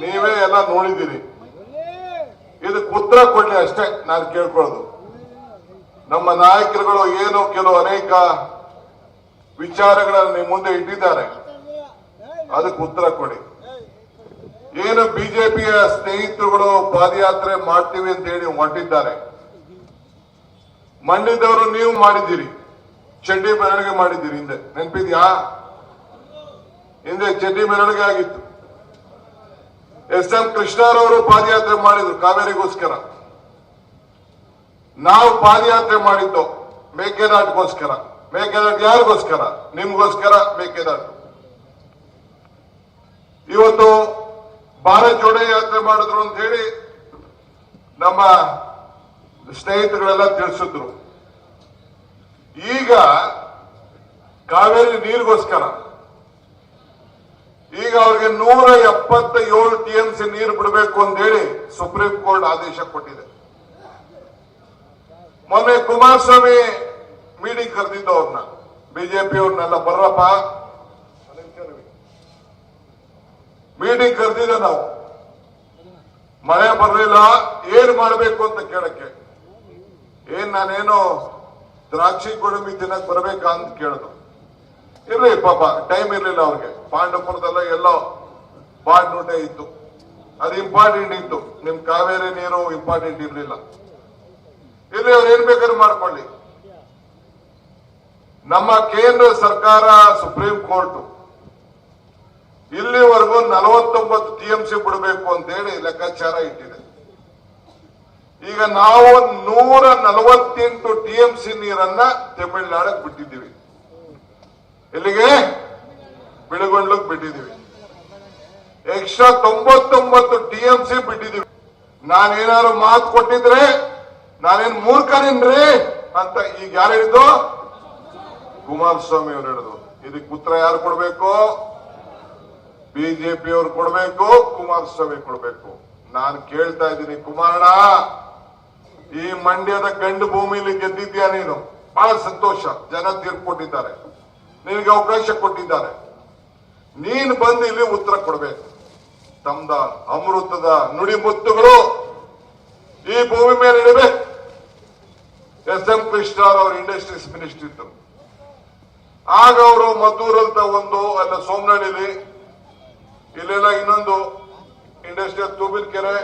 ನೀವೇ ಎಲ್ಲ ನೋಡಿದ್ದೀರಿ. ಇದಕ್ಕೆ ಉತ್ತರ ಕೊಡ್ಲಿ ಅಷ್ಟೇ ನಾನು ಕೇಳ್ಕೊಳ್ಳೋದು. ನಮ್ಮ ನಾಯಕರುಗಳು ಏನು ಕೆಲವು ಅನೇಕ ವಿಚಾರಗಳನ್ನು ನಿಮ್ಮ ಮುಂದೆ ಇಟ್ಟಿದ್ದಾರೆ. ಅದಕ್ಕೆ ಉತ್ತರ ಕೊಡಿ. ಏನು ಬಿಜೆಪಿಯ ಸ್ನೇಹಿತರುಗಳು ಪಾದಯಾತ್ರೆ ಮಾಡ್ತೀವಿ ಅಂತ ಹೇಳಿ ಹೊರಟಿದ್ದಾರೆ ಮಂಡ್ಯದವರು ನೀವು ಮಾಡಿದ್ದೀರಿ. ಚಡ್ಡಿ ಮೆರವಣಿಗೆ ಮಾಡಿದ್ದೀರಿ ಹಿಂದೆ. ನೆನಪಿದ್ಯಾ? ಹಿಂದೆ ಚಡ್ಡಿ ಮೆರವಣಿಗೆ ಆಗಿತ್ತು. ಎಸ್ ಎಂ ಕೃಷ್ಣರವರು ಪಾದಯಾತ್ರೆ ಮಾಡಿದ್ರು ಕಾವೇರಿಗೋಸ್ಕರ. ನಾವು ಪಾದಯಾತ್ರೆ ಮಾಡಿದ್ದು ಮೇಕೆದಾಟ್ಗೋಸ್ಕರ ಮೇಕೆದಾಟ್ ಯಾರಿಗೋಸ್ಕರ? ನಿಮ್ಗೋಸ್ಕರ ಮೇಕೆದಾಟು ಇವತ್ತು ಭಾರತ್ ಜೋಡೆ ಯಾತ್ರೆ ಮಾಡಿದ್ರು ಅಂತ ಹೇಳಿ ನಮ್ಮ ಸ್ನೇಹಿತರುಗಳೆಲ್ಲ ತಿಳಿಸಿದ್ರು. ಈಗ ಕಾವೇರಿ ನೀರಿಗೋಸ್ಕರ ಈಗ ಅವ್ರಿಗೆ ನೂರ ಎಪ್ಪತ್ತ ಏಳು ಟಿಎಂಸಿ ನೀರು ಬಿಡಬೇಕು ಅಂತ ಹೇಳಿ ಸುಪ್ರೀಂ ಕೋರ್ಟ್ ಆದೇಶ ಕೊಟ್ಟಿದೆ. ಮೊನ್ನೆ ಕುಮಾರಸ್ವಾಮಿ ಮೀಟಿಂಗ್ ಕರೆದಿದ್ದು ಅವ್ರನ್ನ ಬಿಜೆಪಿ ಅವ್ರನ್ನೆಲ್ಲ ಬರ್ರಪ್ಪ. ಮೀಟಿಂಗ್ ಕರೆದಿದ್ದೆ ನಾವು. ಮಳೆ ಬರಲಿಲ್ಲ, ಏನ್ ಮಾಡಬೇಕು ಅಂತ ಕೇಳಕ್ಕೆ. ಏನ್ ನಾನೇನು ದ್ರಾಕ್ಷಿ ಗೋಡಂಬಿ ತಿನ್ನಕ್ ಬರ್ಬೇಕಾ ಅಂತ ಕೇಳಿದ್ರು ಇರ್ಲಿ ಪಾಪ ಟೈಮ್ ಇರ್ಲಿಲ್ಲ ಅವ್ರಿಗೆ. ಪಾಂಡವಪುರದಲ್ಲ ಎಲ್ಲೋ ಬಾಂಡ್ ನೋಟೆ ಇತ್ತು. ಅದು ಇಂಪಾರ್ಟೆಂಟ್ ಇತ್ತು. ನಿಮ್ ಕಾವೇರಿ ನೀರು ಇಂಪಾರ್ಟೆಂಟ್ ಇರಲಿಲ್ಲ. ಇಲ್ಲಿ ಅವ್ರು ಏನ್ ಬೇಕಾದ್ರೂ ಮಾಡ್ಕೊಳ್ಳಿ. ನಮ್ಮ ಕೇಂದ್ರ ಸರ್ಕಾರ, ಸುಪ್ರೀಂ ಕೋರ್ಟ್, ಇಲ್ಲಿವರೆಗೂ ನಲವತ್ತೊಂಬತ್ತು ಟಿಎಂಸಿ ಬಿಡಬೇಕು ಅಂತ ಹೇಳಿ ಲೆಕ್ಕಾಚಾರ ಇಟ್ಟಿದೆ. ಈಗ ನಾವು ನೂರ ನಲವತ್ತೆಂಟು ಟಿಎಂಸಿ ನೀರನ್ನ ತಮಿಳುನಾಡಕ್ಕೆ ಬಿಟ್ಟಿದ್ದೀವಿ. ಎಲ್ಲಿಗೆ? ಬಿಳುಗೊಂಡ್ಲಕ್ ಬಿಟ್ಟಿದ್ದೀವಿ ಎಕ್ಸ್ಟ್ರಾ ತೊಂಬತ್ತೊಂಬತ್ತು ಟಿಎಂಸಿ ಬಿಟ್ಟಿದ್ದೀವಿ ನಾನೇನಾದ್ರು ಮಾತು ಕೊಟ್ಟಿದ್ರೆ, ನಾನೇನ್ ಮೂರ್ಖನೇನ್ರಿ ಅಂತ ಈಗ ಯಾರು ಹೇಳಿದ್ದು? ಕುಮಾರಸ್ವಾಮಿ ಅವರು ಹೇಳಿದ್ರು. ಇದಕ್ಕೆ ಉತ್ತರ ಯಾರು ಕೊಡ್ಬೇಕು? ಬಿಜೆಪಿ ಅವ್ರು ಕೊಡ್ಬೇಕು, ಕುಮಾರಸ್ವಾಮಿ ಕೊಡ್ಬೇಕು. ನಾನು ಕೇಳ್ತಾ ಇದ್ದೀನಿ, ಕುಮಾರಣ್ಣ, ಈ ಮಂಡ್ಯದ ಗಂಡು ಭೂಮಿಲಿ ಗೆದ್ದಿದ್ಯಾ ನೀನು? ಬಹಳ ಸಂತೋಷ. ಜನ ತೀರ್ಪು ಕೊಟ್ಟಿದ್ದಾರೆ. ನಿನಗೆ ಅವಕಾಶ ಕೊಟ್ಟಿದ್ದಾರೆ. ನೀನು ಬಂದು ಇಲ್ಲಿ ಉತ್ತರ ಕೊಡಬೇಕು. ತಮ್ದ ಅಮೃತದ ನುಡಿ ಮುತ್ತುಗಳು ಈ ಭೂಮಿ ಮೇಲೆ ಇಡಬೇಕು ಎಸ್ ಎಂ ಕೃಷ್ಣ ಅವ್ರ ಇಂಡಸ್ಟ್ರೀಸ್ ಮಿನಿಸ್ಟರ್ ಇದ್ದರು. ಆಗ ಅವರು ಮದ್ದೂರಂತ ಒಂದು, ಅಲ್ಲ ಸೋಮನಹಳ್ಳಿಲಿ ಇಲ್ಲೆಲ್ಲ ಇನ್ನೊಂದು ಇಂಡಸ್ಟ್ರಿಯಲ್ ತೂಬಿಲ್ ಕೆರೆ?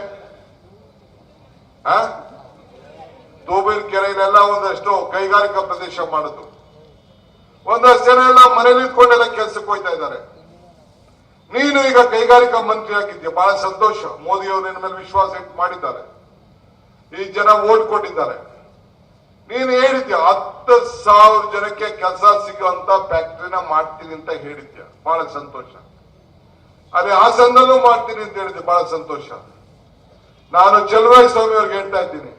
ತೂಬಿಲ್ ಕೆರೆ ಇಲ್ಲೆಲ್ಲ ಒಂದಷ್ಟು ಕೈಗಾರಿಕಾ ಪ್ರದೇಶ ಮಾಡಿದ್ರು. ಒಂದಷ್ಟು ಜನ ಎಲ್ಲ ಮನೇಲಿ ಇಟ್ಕೊಂಡೆಲ್ಲ ಕೆಲ್ಸಕ್ಕೆ ಹೋಯ್ತಾ ಇದ್ದಾರೆ. ಈಗ ಕೈಗಾರಿಕಾ ಮಂತ್ರಿ ಆಗಿದ್ಯಾ ಬಹಳ ಸಂತೋಷ. ಮೋದಿ ಅವರು ನಿನ್ನ ಮೇಲೆ ವಿಶ್ವಾಸ ಇಟ್ಟು ಮಾಡಿದ್ದಾರೆ. ಈ ಜನ ಓಟ್ ಕೊಟ್ಟಿದ್ದಾರೆ. ನೀನು ಹೇಳಿದ್ಯಾ, ಹತ್ತು ಸಾವಿರ ಜನಕ್ಕೆ ಕೆಲಸ ಸಿಗುವಂತ ಫ್ಯಾಕ್ಟ್ರಿನ ಮಾಡ್ತೀನಿ ಅಂತ ಹೇಳಿದ್ಯಾ? ಬಹಳ ಸಂತೋಷ. ಅಲ್ಲಿ ಹಾಸನದಲ್ಲೂ ಮಾಡ್ತೀನಿ ಅಂತ ಹೇಳಿದ್ದೆ. ಬಹಳ ಸಂತೋಷ. ನಾನು ಚಲುವರಾಯ ಸ್ವಾಮಿ ಅವ್ರಿಗೆ ಹೇಳ್ತಾ ಇದ್ದೀನಿ.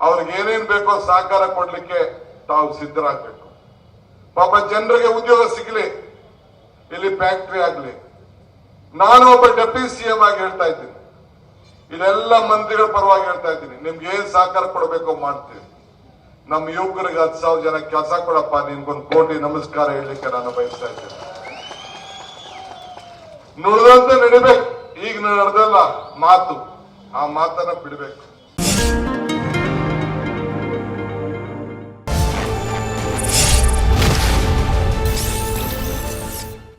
ಅವ್ರಿಗೆ ಏನೇನ್ ಬೇಕೋ ಸಹಕಾರ ಕೊಡ್ಲಿಕ್ಕೆ ತಾವು ಸಿದ್ಧರಾಗ್ಬೇಕು. ಪಾಪ ಜನರಿಗೆ ಉದ್ಯೋಗ ಸಿಗ್ಲಿ. ಇಲ್ಲಿ ಫ್ಯಾಕ್ಟ್ರಿ ಆಗ್ಲಿ. ನಾನು ಒಬ್ಬ ಡೆಪ್ಯೂಟಿ ಸಿಎಂ ಆಗಿ ಹೇಳ್ತಾ ಇದ್ದೀನಿ. ಇದೆಲ್ಲ ಮಂತ್ರಿಗಳ ಪರವಾಗಿ ಹೇಳ್ತಾ ಇದ್ದೀನಿ. ನಿಮ್ಗೆ ಏನ್ ಸಹಕಾರ ಕೊಡಬೇಕು ಮಾಡ್ತೀವಿ. ನಮ್ಮ ಯುವಕರಿಗೆ ಹತ್ತು ಸಾವಿರ ಜನ ಕೆಲಸ ಕೊಡಪ್ಪ, ನಿಮ್ಗೊಂದು ಕೋಟಿ ನಮಸ್ಕಾರ ಹೇಳಲಿಕ್ಕೆ ನಾನು ಬಯಸ್ತಾ ಇದ್ದೇನೆ. ನುಡಿದಂತೆ ನಡಿಬೇಕು. ಈಗ ನಡೆದಲ್ಲ ಮಾತು. ಆ ಮಾತನ್ನ ಬಿಡಬೇಕು.